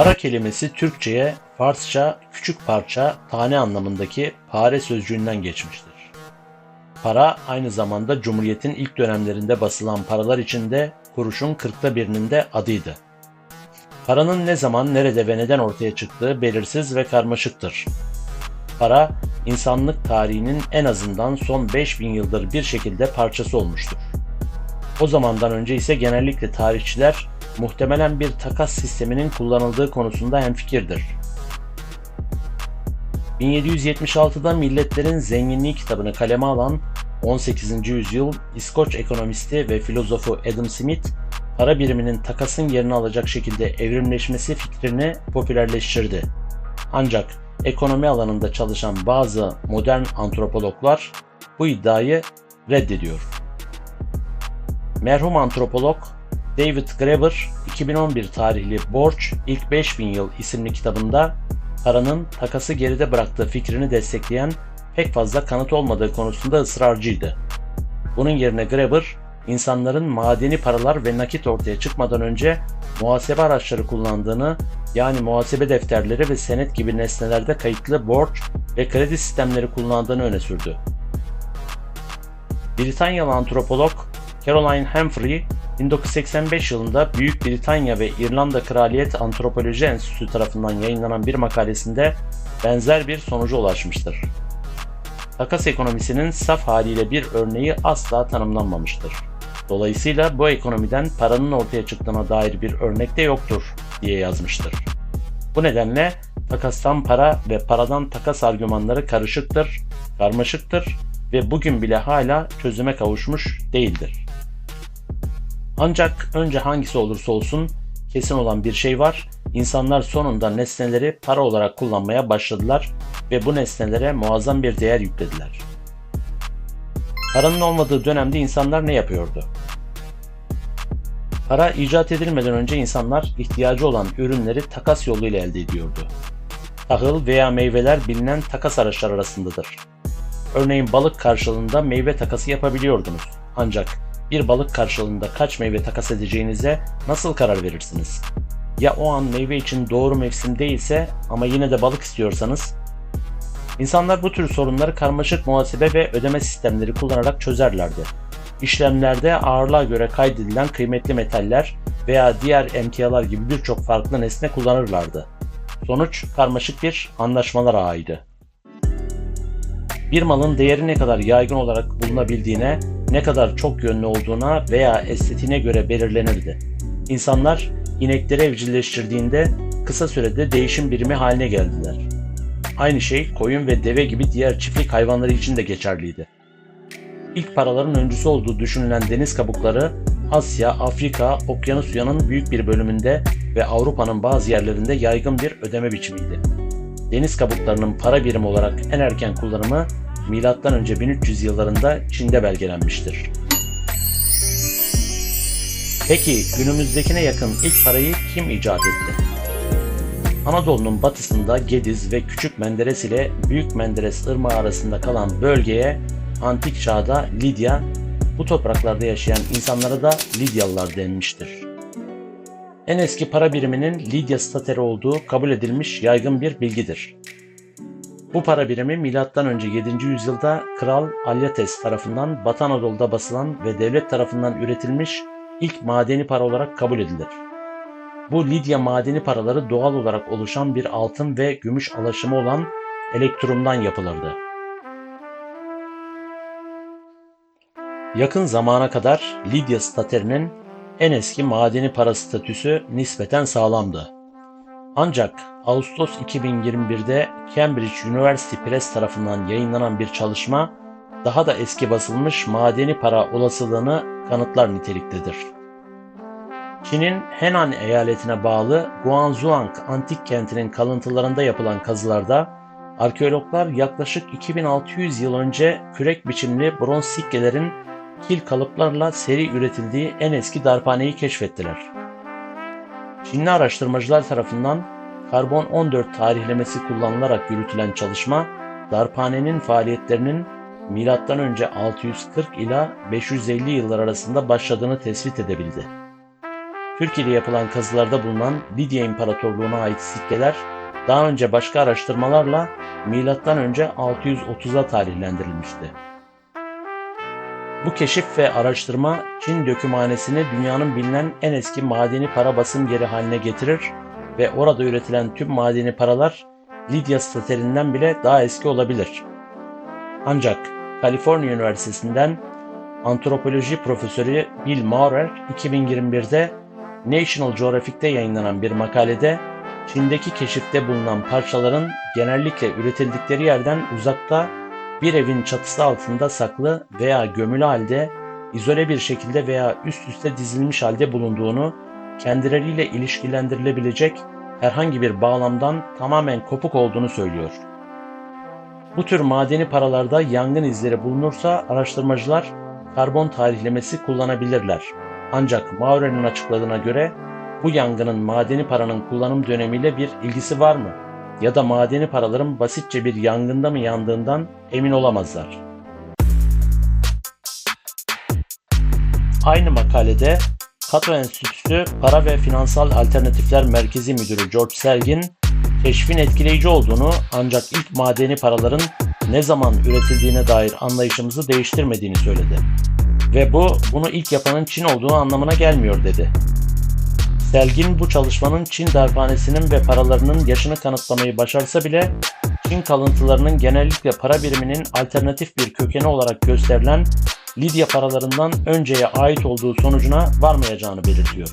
Para kelimesi Türkçe'ye Farsça küçük parça, tane anlamındaki pare sözcüğünden geçmiştir. Para aynı zamanda Cumhuriyet'in ilk dönemlerinde basılan paralar içinde kuruşun kırkta birinin de adıydı. Paranın ne zaman, nerede ve neden ortaya çıktığı belirsiz ve karmaşıktır. Para, insanlık tarihinin en azından son 5000 yıldır bir şekilde parçası olmuştur. O zamandan önce ise genellikle tarihçiler muhtemelen bir takas sisteminin kullanıldığı konusunda hemfikirdir. 1776'da Milletlerin Zenginliği kitabını kaleme alan 18. yüzyıl İskoç ekonomisti ve filozofu Adam Smith, para biriminin takasın yerini alacak şekilde evrimleşmesi fikrini popülerleştirdi. Ancak ekonomi alanında çalışan bazı modern antropologlar bu iddiayı reddediyor. Merhum antropolog David Graeber 2011 tarihli Borç İlk 5000 Yıl isimli kitabında paranın takası geride bıraktığı fikrini destekleyen pek fazla kanıt olmadığı konusunda ısrarcıydı. Bunun yerine Graeber, insanların madeni paralar ve nakit ortaya çıkmadan önce muhasebe araçları kullandığını, yani muhasebe defterleri ve senet gibi nesnelerde kayıtlı borç ve kredi sistemleri kullandığını öne sürdü. Britanyalı antropolog Caroline Humphrey 1985 yılında Büyük Britanya ve İrlanda Kraliyet Antropoloji Enstitüsü tarafından yayınlanan bir makalesinde benzer bir sonuca ulaşmıştır. Takas ekonomisinin saf haliyle bir örneği asla tanımlanmamıştır. Dolayısıyla bu ekonomiden paranın ortaya çıktığına dair bir örnek de yoktur diye yazmıştır. Bu nedenle takastan para ve paradan takas argümanları karışıktır, karmaşıktır ve bugün bile hala çözüme kavuşmuş değildir. Ancak önce hangisi olursa olsun kesin olan bir şey var. İnsanlar sonunda nesneleri para olarak kullanmaya başladılar ve bu nesnelere muazzam bir değer yüklediler. Paranın olmadığı dönemde insanlar ne yapıyordu? Para icat edilmeden önce insanlar ihtiyacı olan ürünleri takas yoluyla elde ediyordu. Tahıl veya meyveler bilinen takas araçları arasındadır. Örneğin balık karşılığında meyve takası yapabiliyordunuz. Ancak bir balık karşılığında kaç meyve takas edeceğinize nasıl karar verirsiniz? Ya o an meyve için doğru mevsim değilse ama yine de balık istiyorsanız? İnsanlar bu tür sorunları karmaşık muhasebe ve ödeme sistemleri kullanarak çözerlerdi. İşlemlerde ağırlığa göre kaydedilen kıymetli metaller veya diğer emtialar gibi birçok farklı nesne kullanırlardı. Sonuç karmaşık bir anlaşmalar ağıydı. Bir malın değeri ne kadar yaygın olarak bulunabildiğine, ne kadar çok yönlü olduğuna veya estetiğine göre belirlenirdi. İnsanlar inekleri evcilleştirdiğinde kısa sürede değişim birimi haline geldiler. Aynı şey koyun ve deve gibi diğer çiftlik hayvanları için de geçerliydi. İlk paraların öncüsü olduğu düşünülen deniz kabukları Asya, Afrika, Okyanusya'nın büyük bir bölümünde ve Avrupa'nın bazı yerlerinde yaygın bir ödeme biçimiydi. Deniz kabuklarının para birimi olarak en erken kullanımı M.Ö. 1300 yıllarında Çin'de belgelenmiştir. Peki günümüzdekine yakın ilk parayı kim icat etti? Anadolu'nun batısında Gediz ve Küçük Menderes ile Büyük Menderes Irmağı arasında kalan bölgeye antik çağda Lidya, bu topraklarda yaşayan insanlara da Lidyalılar denmiştir. En eski para biriminin Lidya stateri olduğu kabul edilmiş yaygın bir bilgidir. Bu para birimi M.Ö. 7. yüzyılda Kral Alyates tarafından Batı Anadolu'da basılan ve devlet tarafından üretilmiş ilk madeni para olarak kabul edilir. Bu Lidya madeni paraları doğal olarak oluşan bir altın ve gümüş alaşımı olan elektrumdan yapılırdı. Yakın zamana kadar Lidya staterinin en eski madeni para statüsü nispeten sağlamdı. Ancak Ağustos 2021'de Cambridge University Press tarafından yayınlanan bir çalışma daha da eski basılmış madeni para olasılığını kanıtlar niteliktedir. Çin'in Henan eyaletine bağlı Guangzhouang antik kentinin kalıntılarında yapılan kazılarda arkeologlar yaklaşık 2600 yıl önce kürek biçimli bronz sikkelerin kil kalıplarla seri üretildiği en eski darphaneyi keşfettiler. Çinli araştırmacılar tarafından karbon 14 tarihlemesi kullanılarak yürütülen çalışma, darphanenin faaliyetlerinin M.Ö. 640 ila 550 yıllar arasında başladığını tespit edebildi. Türkiye'de yapılan kazılarda bulunan Lidya İmparatorluğu'na ait sikkeler daha önce başka araştırmalarla M.Ö. 630'a tarihlendirilmişti. Bu keşif ve araştırma Çin dökümhanesini dünyanın bilinen en eski madeni para basım yeri haline getirir ve orada üretilen tüm madeni paralar Lidya statelinden bile daha eski olabilir. Ancak Kaliforniya Üniversitesi'nden antropoloji profesörü Bill Maurer 2021'de National Geographic'te yayınlanan bir makalede Çin'deki keşifte bulunan parçaların genellikle üretildikleri yerden uzakta bir evin çatısı altında saklı veya gömülü halde izole bir şekilde veya üst üste dizilmiş halde bulunduğunu kendileriyle ilişkilendirilebilecek herhangi bir bağlamdan tamamen kopuk olduğunu söylüyor. Bu tür madeni paralarda yangın izleri bulunursa araştırmacılar karbon tarihlemesi kullanabilirler. Ancak Maurer'in açıkladığına göre bu yangının madeni paranın kullanım dönemiyle bir ilgisi var mı? Ya da madeni paraların basitçe bir yangında mı yandığından emin olamazlar. Aynı makalede Kato Enstitüsü Para ve Finansal Alternatifler Merkezi Müdürü George Sergin, keşfin etkileyici olduğunu ancak ilk madeni paraların ne zaman üretildiğine dair anlayışımızı değiştirmediğini söyledi. Ve bu, bunu ilk yapanın Çin olduğu anlamına gelmiyor dedi. Selgin bu çalışmanın Çin darphanesinin ve paralarının yaşını kanıtlamayı başarsa bile Çin kalıntılarının genellikle para biriminin alternatif bir kökeni olarak gösterilen Lidya paralarından önceye ait olduğu sonucuna varmayacağını belirtiyor.